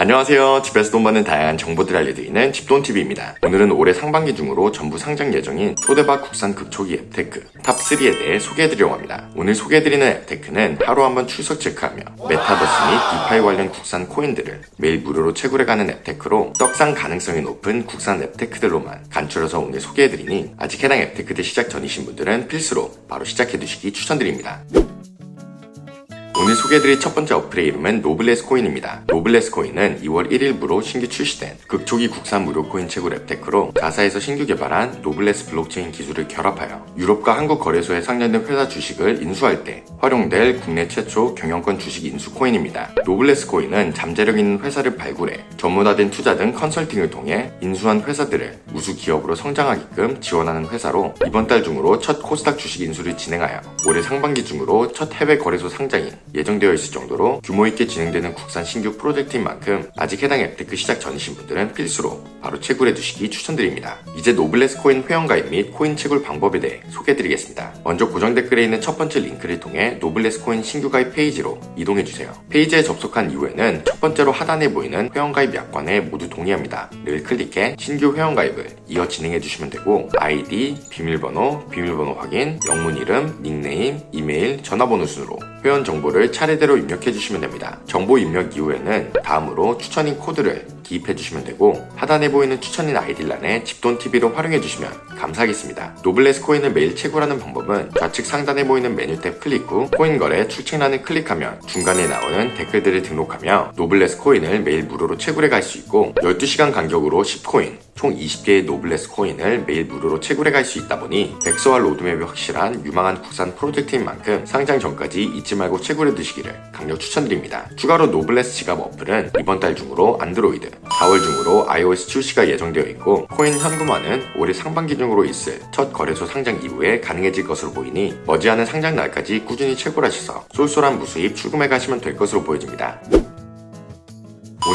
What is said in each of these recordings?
안녕하세요. 집에서 돈 버는 다양한 정보들을 알려드리는 집돈TV입니다. 오늘은 올해 상반기 중으로 전부 상장 예정인 초대박 국산 극초기 앱테크 탑3에 대해 소개해드리려고 합니다. 오늘 소개해드리는 앱테크는 하루 한번 출석 체크하며 메타버스 및 디파이 관련 국산 코인들을 매일 무료로 채굴해가는 앱테크로 떡상 가능성이 높은 국산 앱테크들로만 간추려서 오늘 소개해드리니 아직 해당 앱테크들 시작 전이신 분들은 필수로 바로 시작해두시기 추천드립니다. 오늘 소개해드릴 첫 번째 어플의 이름은 노블레스 코인입니다. 노블레스 코인은 2월 1일부로 신규 출시된 극초기 국산 무료 코인 채굴 앱테크로 자사에서 신규 개발한 노블레스 블록체인 기술을 결합하여 유럽과 한국 거래소에 상장된 회사 주식을 인수할 때 활용될 국내 최초 경영권 주식 인수 코인입니다. 노블레스 코인은 잠재력 있는 회사를 발굴해 전문화된 투자 등 컨설팅을 통해 인수한 회사들을 우수 기업으로 성장하게끔 지원하는 회사로 이번 달 중으로 첫 코스닥 주식 인수를 진행하여 올해 상반기 중으로 첫 해외 거래소 상장이 예정되어 있을 정도로 규모 있게 진행되는 국산 신규 프로젝트인 만큼 아직 해당 앱테크 시작 전이신 분들은 필수로 바로 채굴해 두시기 추천드립니다. 이제 노블레스 코인 회원가입 및 코인 채굴 방법에 대해 소개해드리겠습니다. 먼저 고정 댓글에 있는 첫 번째 링크를 통해 노블레스 코인 신규 가입 페이지로 이동해 주세요. 페이지에 접속한 이후에는 첫 번째로 하단에 보이는 회원가입 약관에 모두 동의합니다. 를 클릭해 신규 회원가입을 이어 진행해 주시면 되고 아이디, 비밀번호, 비밀번호 확인, 영문 이름, 닉네임, 이메일, 전화번호 순으로 회원 정보를 차례대로 입력해 주시면 됩니다. 정보 입력 이후에는 다음으로 추천인 코드를 기입해 주시면 되고 하단에 보이는 추천인 아이디란에 집돈TV로 활용해 주시면 감사하겠습니다. 노블레스 코인을 매일 채굴하는 방법은 좌측 상단에 보이는 메뉴 탭 클릭 후 코인 거래 출첵란을 클릭하면 중간에 나오는 댓글들을 등록하며 노블레스 코인을 매일 무료로 채굴해 갈 수 있고 12시간 간격으로 10코인 총 20개의 노블레스 코인을 매일 무료로 채굴해 갈 수 있다 보니 백서와 로드맵이 확실한 유망한 국산 프로젝트인 만큼 상장 전까지 잊지 말고 채굴해 두시기를 강력 추천드립니다. 추가로 노블레스 지갑 어플은 이번 달 중으로 안드로이드, 4월 중으로 iOS 출시가 예정되어 있고 코인 현금화는 올해 상반기 중으로 있을 첫 거래소 상장 이후에 가능해질 것으로 보이니 머지않은 상장 날까지 꾸준히 채굴하셔서 쏠쏠한 무수입 출금해 가시면 될 것으로 보여집니다.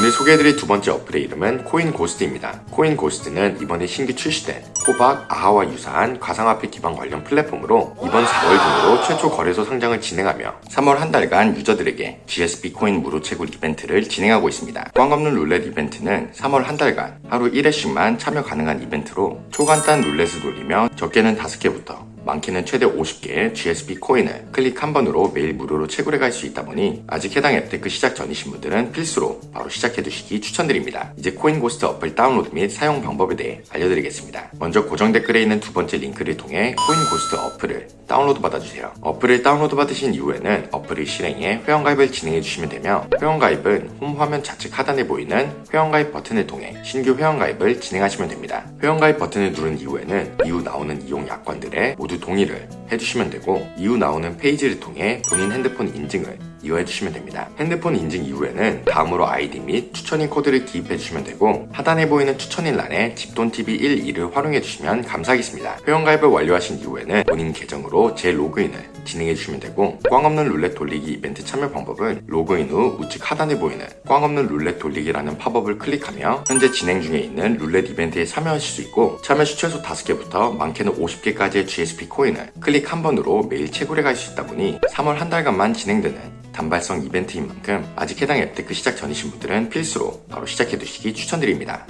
오늘 소개해드릴 두 번째 어플의 이름은 코인 고스트입니다. 코인 고스트는 이번에 신규 출시된 호박, 아하와 유사한 가상화폐 기반 관련 플랫폼으로 이번 4월 중으로 최초 거래소 상장을 진행하며 3월 한 달간 유저들에게 GSP 코인 무료 채굴 이벤트를 진행하고 있습니다. 꽝 없는 룰렛 이벤트는 3월 한 달간 하루 1회씩만 참여 가능한 이벤트로 초간단 룰렛을 돌리며 적게는 5개부터 많게는 최대 50개의 GSP 코인을 클릭 한 번으로 매일 무료로 채굴해 갈 수 있다 보니 아직 해당 앱테크 시작 전이신 분들은 필수로 바로 시작해 두시기 추천드립니다. 이제 코인 고스트 어플 다운로드 및 사용 방법에 대해 알려드리겠습니다. 먼저 고정 댓글에 있는 두 번째 링크를 통해 코인 고스트 어플을 다운로드 받아주세요. 어플을 다운로드 받으신 이후에는 어플을 실행해 회원가입을 진행해 주시면 되며 회원가입은 홈 화면 좌측 하단에 보이는 회원가입 버튼을 통해 신규 회원가입을 진행하시면 됩니다. 회원가입 버튼을 누른 이후에는 이후 나오는 이용 약관들에 모두 동의를 해주시면 되고 이후 나오는 페이지를 통해 본인 핸드폰 인증을 이어해 주시면 됩니다. 핸드폰 인증 이후에는 다음으로 아이디 및 추천인 코드를 기입해 주시면 되고 하단에 보이는 추천인 란에 집돈TV 12를 활용해 주시면 감사하겠습니다. 회원가입을 완료하신 이후에는 본인 계정으로 재로그인을 진행해 주시면 되고 꽝 없는 룰렛 돌리기 이벤트 참여 방법은 로그인 후 우측 하단에 보이는 꽝 없는 룰렛 돌리기라는 팝업을 클릭하며 현재 진행 중에 있는 룰렛 이벤트에 참여하실 수 있고 참여 시 최소 5개부터 많게는 50개까지의 GSP 코인을 클릭 한 번으로 매일 채굴해 갈 수 있다 보니 3월 한 달간만 진행되는 단발성 이벤트인 만큼 아직 해당 앱 테크 시작 전이신 분들은 필수로 바로 시작해 두시기 추천드립니다.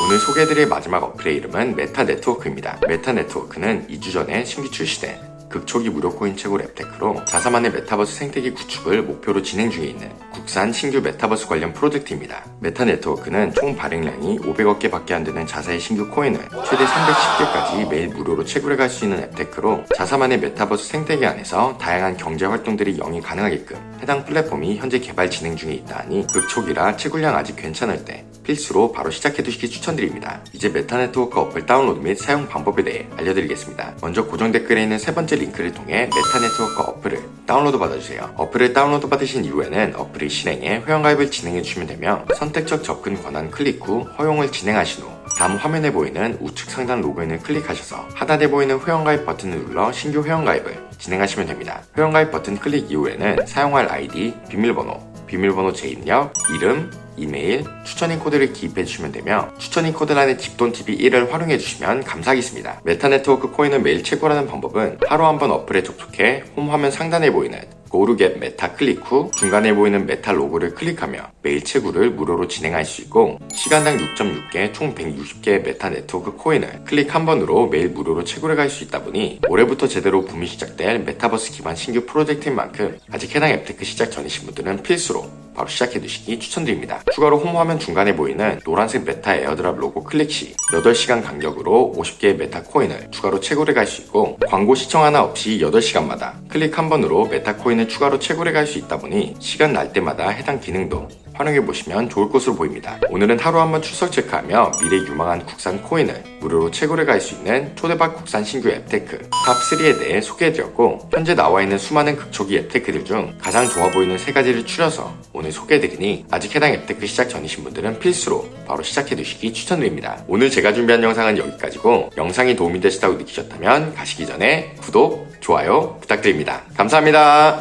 오늘 소개해드릴 마지막 어플의 이름은 메타 네트워크입니다. 메타 네트워크는 2주 전에 신규 출시된 극초기 무료 코인 채굴 앱테크로 자사만의 메타버스 생태계 구축을 목표로 진행 중에 있는 국산 신규 메타버스 관련 프로젝트입니다. 메타 네트워크는 총 발행량이 500억 개밖에 안 되는 자사의 신규 코인을 최대 310개까지 매일 무료로 채굴해 갈 수 있는 앱테크로 자사만의 메타버스 생태계 안에서 다양한 경제 활동들이 영위 가능하게끔 해당 플랫폼이 현재 개발 진행 중에 있다 하니 극초기라 채굴량 아직 괜찮을 때 필수로 바로 시작해 두시기 추천드립니다. 이제 메타 네트워크 어플 다운로드 및 사용 방법에 대해 알려드리겠습니다. 먼저 고정 댓글에 있는 세 번째 링크를 통해 메타 네트워크 어플을 다운로드 받아주세요. 어플을 다운로드 받으신 이후에는 어플을 실행해 회원가입을 진행해 주시면 되며 선택적 접근 권한 클릭 후 허용을 진행하신 후 다음 화면에 보이는 우측 상단 로그인을 클릭하셔서 하단에 보이는 회원가입 버튼을 눌러 신규 회원가입을 진행하시면 됩니다. 회원가입 버튼 클릭 이후에는 사용할 아이디, 비밀번호, 비밀번호 재입력, 이름, 이메일, 추천인 코드를 기입해 주시면 되며 추천인 코드란에 집돈TV 1을 활용해 주시면 감사하겠습니다. 메타 네트워크 코인을 매일 채굴하는 방법은 하루 한 번 어플에 접속해 홈 화면 상단에 보이는 고르겟 메타 클릭 후 중간에 보이는 메타 로고를 클릭하며 매일 채굴을 무료로 진행할 수 있고 시간당 6.6개 총 160개의 메타 네트워크 코인을 클릭 한 번으로 매일 무료로 채굴해 갈 수 있다 보니 올해부터 제대로 붐이 시작될 메타버스 기반 신규 프로젝트인 만큼 아직 해당 앱테크 시작 전이신 분들은 필수로 바로 시작해 두시기 추천드립니다. 추가로 홈 화면 중간에 보이는 노란색 메타 에어드랍 로고 클릭 시 8시간 간격으로 50개의 메타 코인을 추가로 채굴해 갈 수 있고 광고 시청 하나 없이 8시간마다 클릭 한 번으로 메타 코인 을 추가로 채굴해 갈 수 있다 보니 시간 날 때마다 해당 기능도 활용해 보시면 좋을 것으로 보입니다. 오늘은 하루 한번 출석 체크하며 미래 유망한 국산 코인을 무료로 채굴해 갈 수 있는 초대박 국산 신규 앱테크 탑3에 대해 소개해드렸고 현재 나와 있는 수많은 극초기 앱테크들 중 가장 좋아 보이는 세 가지를 추려서 오늘 소개해드리니 아직 해당 앱테크 시작 전이신 분들은 필수로 바로 시작해두시기 추천드립니다. 오늘 제가 준비한 영상은 여기까지고 영상이 도움이 되셨다고 느끼셨다면 가시기 전에 구독, 좋아요 부탁드립니다. 감사합니다.